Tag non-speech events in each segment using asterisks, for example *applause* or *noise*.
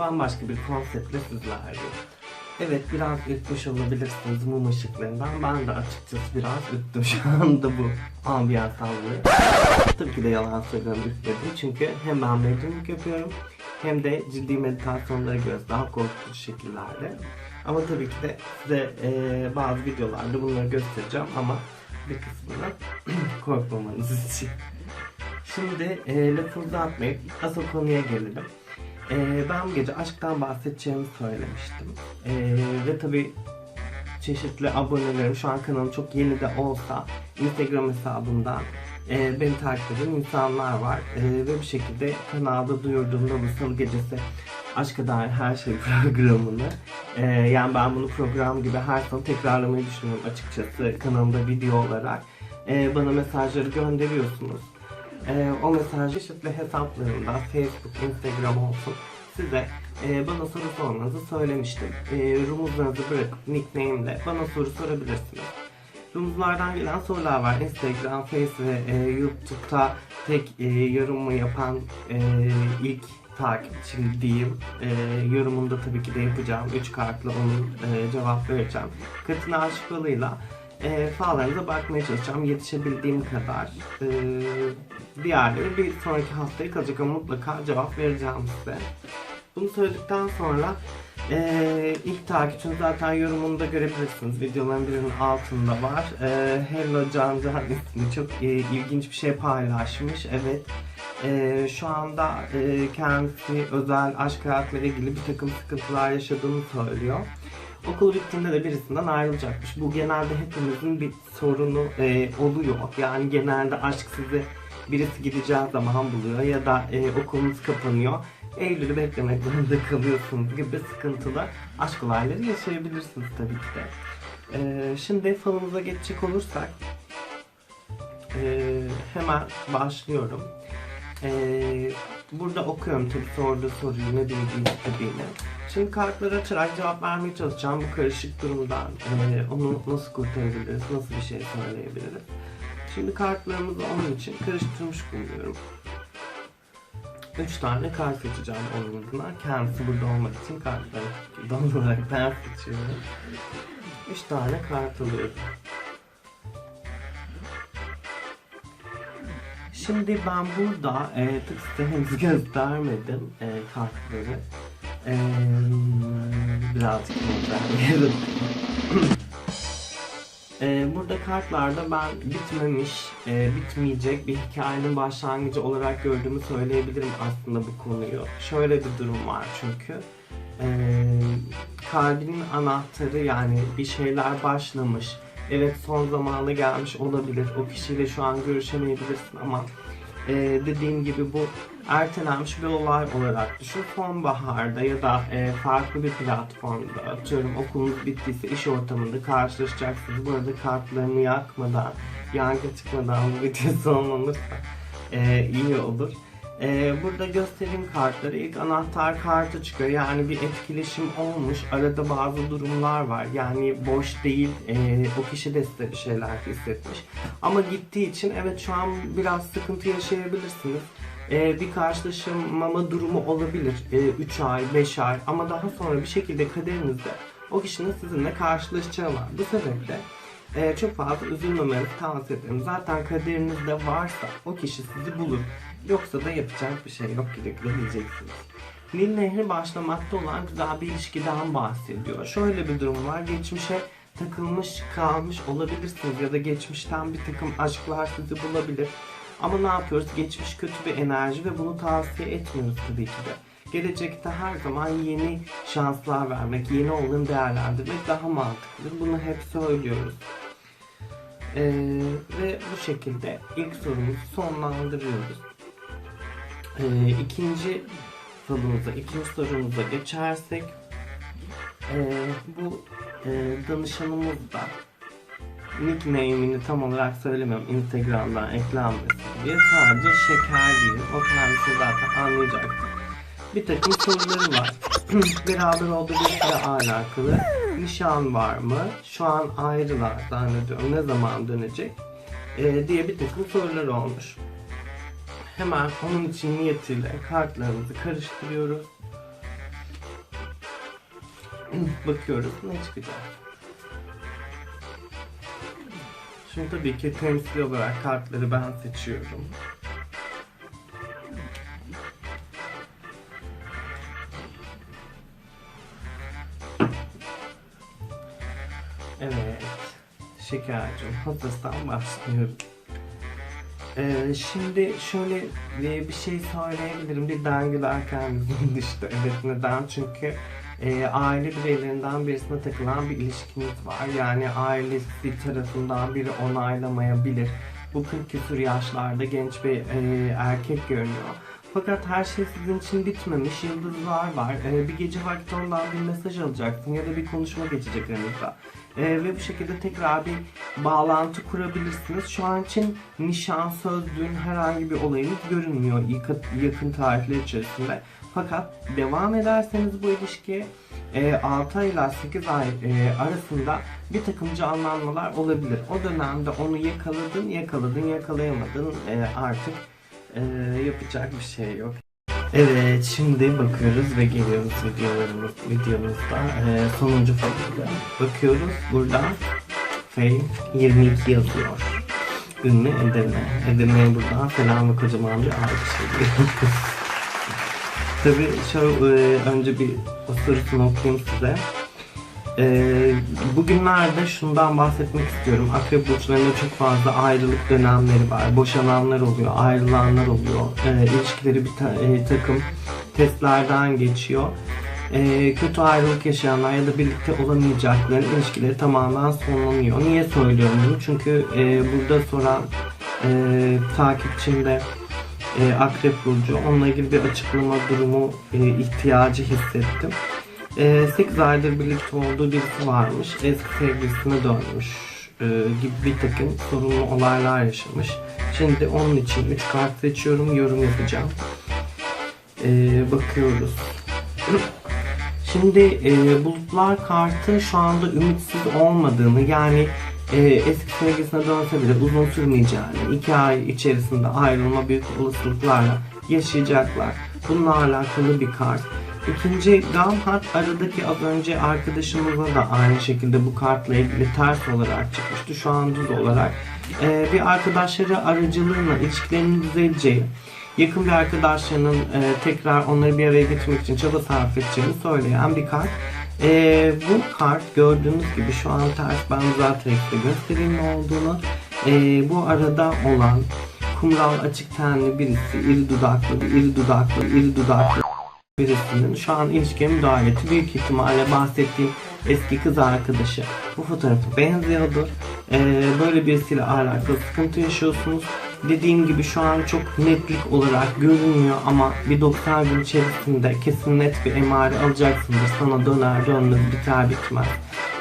bambaşka bir konseptle sizlerleyim. Evet biraz ürkmüş olabilirsiniz mum ışıklarından. Ben de açıkçası biraz ürktüm şu anda bu ambiyans havlu. Tabii ki de yalan söylüyorum ürkmedim. Çünkü hem ben mediumluk yapıyorum hem de ciddi meditasyonlara göre daha korkutucu şekillerde. Ama tabii ki de size eee, bazı videolarda bunları göstereceğim ama bir kısmını *clears throat* korkmamanız için. Şimdi e, lafı uzatmayıp asıl konuya gelelim. E, ben bu gece aşktan bahsedeceğimi söylemiştim. E, ve tabi çeşitli abonelerim şu an kanalım çok yeni de olsa Instagram hesabından e, beni takip eden insanlar var. E, ve bir şekilde kanalda duyurduğumda bu salı gecesi Aşka Dair Her Şey *laughs* programını e, yani ben bunu program gibi her salı tekrarlamayı düşünüyorum açıkçası kanalımda video olarak. E, bana mesajları gönderiyorsunuz. Ee, o mesajı çeşitli hesaplarımda Facebook, Instagram olsun size e, bana soru sormanızı söylemiştim. E, rumuzlarınızı bırakıp nickname'le bana soru sorabilirsiniz. Rumuzlardan gelen sorular var. Instagram, Face ve e, YouTube'da tek e, yorumu yapan e, ilk takipçim diyeyim. E, yorumunu tabii ki de yapacağım. Üç kartla onun e, cevap vereceğim. Katına aşık yoluyla e, falanıza bakmaya çalışacağım yetişebildiğim kadar. E, diğerleri bir sonraki haftaya kalacak ama mutlaka cevap vereceğim size. Bunu söyledikten sonra e, ilk takipçim zaten yorumunu da görebilirsiniz. Videoların birinin altında var. E, Hello Can Can ismi çok e, ilginç bir şey paylaşmış. Evet. E, şu anda e, kendisi özel aşk hayatıyla ilgili bir takım sıkıntılar yaşadığını söylüyor. Okul bittiğinde de birisinden ayrılacakmış. Bu genelde hepimizin bir sorunu e, oluyor. Yani genelde aşk sizi birisi gideceği zaman buluyor ya da e, okulunuz kapanıyor. Eylül'ü beklemek zorunda kalıyorsunuz gibi sıkıntılı aşk olayları yaşayabilirsiniz tabii ki de. E, şimdi falımıza geçecek olursak e, hemen başlıyorum. E, burada okuyorum tabii sorduğu soruyu ne bildiğini istediğini. Şimdi kartları açarak cevap vermeye çalışacağım bu karışık durumdan. Ee, onu nasıl kurtarabiliriz, nasıl bir şey söyleyebiliriz. Şimdi kartlarımızı onun için karıştırmış bulunuyorum. Üç tane kart seçeceğim adına. Kendisi burada olmak için kartları doğal olarak ben seçiyorum. Üç tane kart alıyorum. Şimdi ben burada e, tık henüz göstermedim e, kartları. E, birazcık göstermeyelim. E, burada kartlarda ben bitmemiş, e, bitmeyecek bir hikayenin başlangıcı olarak gördüğümü söyleyebilirim aslında bu konuyu. Şöyle bir durum var çünkü. E, kalbinin anahtarı yani bir şeyler başlamış. Evet son zamanda gelmiş olabilir. O kişiyle şu an görüşemeyebilirsin ama e, dediğim gibi bu ertelenmiş bir olay olarak düşün. Sonbaharda ya da e, farklı bir platformda atıyorum okulunuz bittiyse iş ortamında karşılaşacaksınız. Bu arada kartlarını yakmadan, yangın çıkmadan bu *laughs* video sonlanırsa e, iyi olur. Ee, burada göstereyim kartları. İlk anahtar kartı çıkıyor. Yani bir etkileşim olmuş. Arada bazı durumlar var. Yani boş değil. Ee, o kişi de size bir şeyler hissetmiş. Ama gittiği için evet şu an biraz sıkıntı yaşayabilirsiniz. Ee, bir karşılaşmama durumu olabilir. 3 ay, 5 ay ama daha sonra bir şekilde kaderinizde o kişinin sizinle karşılaşacağı var. Bu sebeple e, çok fazla üzülmemenizi tavsiye ederim. Zaten kaderinizde varsa o kişi sizi bulur. Yoksa da yapacak bir şey yok güle diyeceksiniz. Nil Nehri başlamakta olan güzel bir ilişkiden bahsediyor. Şöyle bir durum var. Geçmişe takılmış kalmış olabilirsiniz ya da geçmişten bir takım aşklar sizi bulabilir. Ama ne yapıyoruz? Geçmiş kötü bir enerji ve bunu tavsiye etmiyoruz tabii ki de. Gelecekte her zaman yeni şanslar vermek, yeni olanı değerlendirmek daha mantıklı. Bunu hep söylüyoruz. Ee, ve bu şekilde ilk sorumuzu sonlandırıyoruz. Ee, ikinci sorumuza, ikinci sorumuza geçersek ee, bu e, danışanımız da nickname'ini tam olarak söylemiyorum Instagram'dan eklenmesin diye sadece şeker diyelim. O kendisi zaten anlayacak. Bir takım soruları var. *clears throat* Beraber olduğu bir alakalı. Nişan var mı? Şu an ayrılar zannediyorum. Ne zaman dönecek? Ee, diye bir takım sorular olmuş. Hemen onun için niyetiyle kartlarımızı karıştırıyoruz. Bakıyoruz ne çıkacak. Şimdi tabii ki temsil olarak kartları ben seçiyorum. Evet. Şekercim hazırsan başlıyorum. Ee, şimdi şöyle bir şey söyleyebilirim. Bir dengülerken yüzüm düştü. Evet neden? Çünkü e, aile bireylerinden birisine takılan bir ilişkiniz var. Yani ailesi tarafından biri onaylamayabilir. Bu 40 küsur yaşlarda genç bir e, erkek görünüyor. Fakat her şey sizin için bitmemiş. Yıldızlar var. E, bir gece vakti ondan bir mesaj alacaksın ya da bir konuşma geçecek aranızda. E, ve bu şekilde tekrar bir bağlantı kurabilirsiniz. Şu an için nişan, söz, düğün herhangi bir olayınız görünmüyor yakın, tarihler içerisinde. Fakat devam ederseniz bu ilişkiye e, 6 ay ile 8 ay e, arasında bir takım canlanmalar olabilir. O dönemde onu yakaladın, yakaladın, yakalayamadın e, artık e, yapacak bir şey yok. Evet şimdi bakıyoruz ve geliyoruz videolarımız videomuzda. E, sonuncu fatura bakıyoruz. Burada Fame 22 yazıyor. Ünlü Edirne. Edirne'ye buradan selam ve kocaman bir alkış ediyorum *laughs* Tabi şöyle önce bir o sorusunu okuyayım size ee, bugünlerde şundan bahsetmek istiyorum. Akrep burçlarında çok fazla ayrılık dönemleri var. Boşananlar oluyor, ayrılanlar oluyor. Ee, ilişkileri bir ta- e, takım testlerden geçiyor. Ee, kötü ayrılık yaşayanlar ya da birlikte olamayacakların ilişkileri tamamen sonlanıyor. Niye söylüyorum bunu? Çünkü e, burada soran e, takipçimde e, Akrep Burcu. Onunla ilgili bir açıklama durumu e, ihtiyacı hissettim. 8 aydır birlikte olduğu birisi varmış. Eski sevgilisine dönmüş e, gibi bir takım sorunlu olaylar yaşamış. Şimdi onun için 3 kart seçiyorum, yorum yapacağım. E, bakıyoruz. Şimdi e, bulutlar kartı şu anda ümitsiz olmadığını yani e, eski sevgilisine dönse bile uzun sürmeyeceğini, 2 ay içerisinde ayrılma büyük olasılıklarla yaşayacaklar. Bununla alakalı bir kart. İkinci Gamhat aradaki az önce arkadaşımıza da aynı şekilde bu kartla ilgili ters olarak çıkmıştı. Şu an düz olarak. Ee, bir arkadaşları aracılığıyla ilişkilerinin düzeleceği, yakın bir arkadaşlarının e, tekrar onları bir araya getirmek için çaba sarf edeceğini söyleyen bir kart. Ee, bu kart gördüğünüz gibi şu an ters ben zaten size göstereyim ne olduğunu. Ee, bu arada olan kumral açık tenli birisi, iri dudaklı, iri dudaklı, iri dudaklı birisinin şu an ilişkiye müdahaleti büyük ihtimalle bahsettiğim eski kız arkadaşı bu fotoğrafı benziyordur. Ee, böyle birisiyle alakalı sıkıntı yaşıyorsunuz. Dediğim gibi şu an çok netlik olarak görünmüyor ama bir 90 gün içerisinde kesin net bir emare alacaksındır. Sana döner dönmez biter bitmez.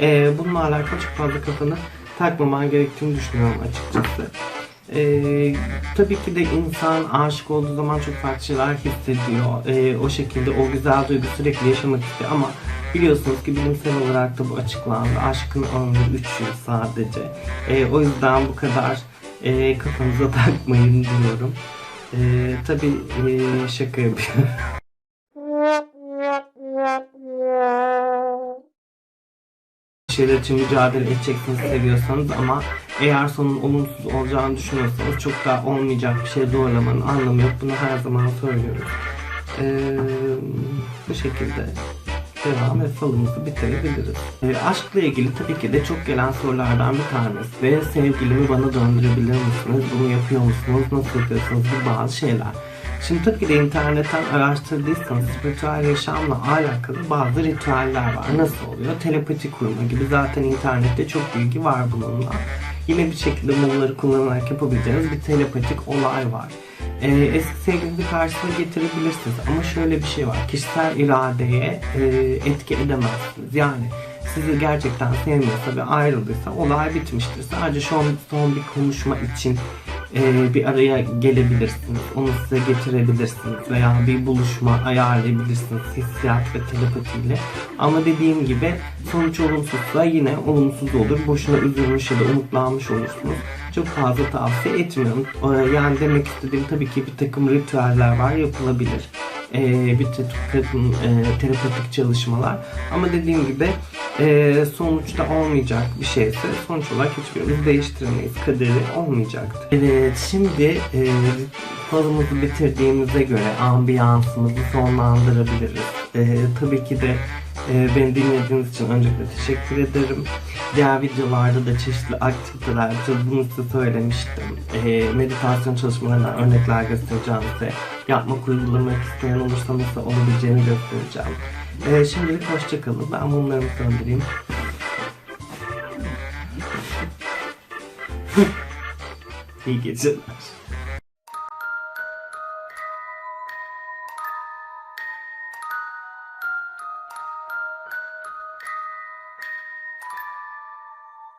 Ee, bununla alakalı çok fazla kafanı takmaman gerektiğini düşünüyorum açıkçası. Ee, tabii ki de insan aşık olduğu zaman çok farklı şeyler hissediyor. Ee, o şekilde o güzel duygu sürekli yaşamak istiyor ama biliyorsunuz ki bilimsel olarak da bu açıklandı. Aşkın ömrü 3 yıl sadece. Ee, o yüzden bu kadar e, kafanıza *laughs* takmayın diyorum. Ee, tabii e, şaka yapıyorum. *laughs* şeyler için mücadele edeceksiniz seviyorsanız ama eğer sonun olumsuz olacağını düşünüyorsanız çok da olmayacak bir şey doğrulamanın anlamı yok. Bunu her zaman söylüyoruz. Ee, bu şekilde devam ve falımızı bitirebiliriz. Ee, aşkla ilgili tabii ki de çok gelen sorulardan bir tanesi ve sevgilimi bana döndürebilir misiniz? Bunu yapıyor musunuz? Nasıl yapıyorsunuz? Bu bazı şeyler. Şimdi tabii ki de internetten araştırdıysanız spiritüel yaşamla alakalı bazı ritüeller var. Nasıl oluyor? Telepati kurma gibi zaten internette çok bilgi var bununla. Yine bir şekilde mumları kullanarak yapabileceğiniz bir telepatik olay var. Ee, eski sevgilinizi karşısına getirebilirsiniz ama şöyle bir şey var. Kişisel iradeye e, etki edemezsiniz. Yani sizi gerçekten sevmiyorsa ve ayrıldıysa olay bitmiştir. Sadece son, son bir konuşma için e, bir araya gelebilirsiniz. Onu size getirebilirsiniz veya bir buluşma ayarlayabilirsiniz hissiyat ve telepatiyle. Ama dediğim gibi sonuç olumsuzsa yine olumsuz olur. Boşuna üzülmüş ya da umutlanmış olursunuz. çok fazla tavsiye etmiyorum. Ee, Yani demek istediğim tabii ki bir takım ritüeller var yapılabilir. Ee, bir takım e, terapetik çalışmalar. Ama dediğim gibi e, sonuçta olmayacak bir şeyse sonuç olarak hiçbirimiz değiştiremeyiz. Kaderi olmayacaktır. Evet şimdi e, falımızı bitirdiğimize göre ambiyansımızı sonlandırabiliriz. E, tabii ki de e, beni dinlediğiniz için öncelikle teşekkür ederim. Diğer videolarda da çeşitli aktiviteler yapacağız. size söylemiştim. E, meditasyon çalışmalarından örnekler göstereceğim size. Yapmak, uygulamak isteyen olursa nasıl olabileceğini göstereceğim. E, şimdilik hoşçakalın. Ben mumlarımı söndüreyim. *laughs* İyi geceler.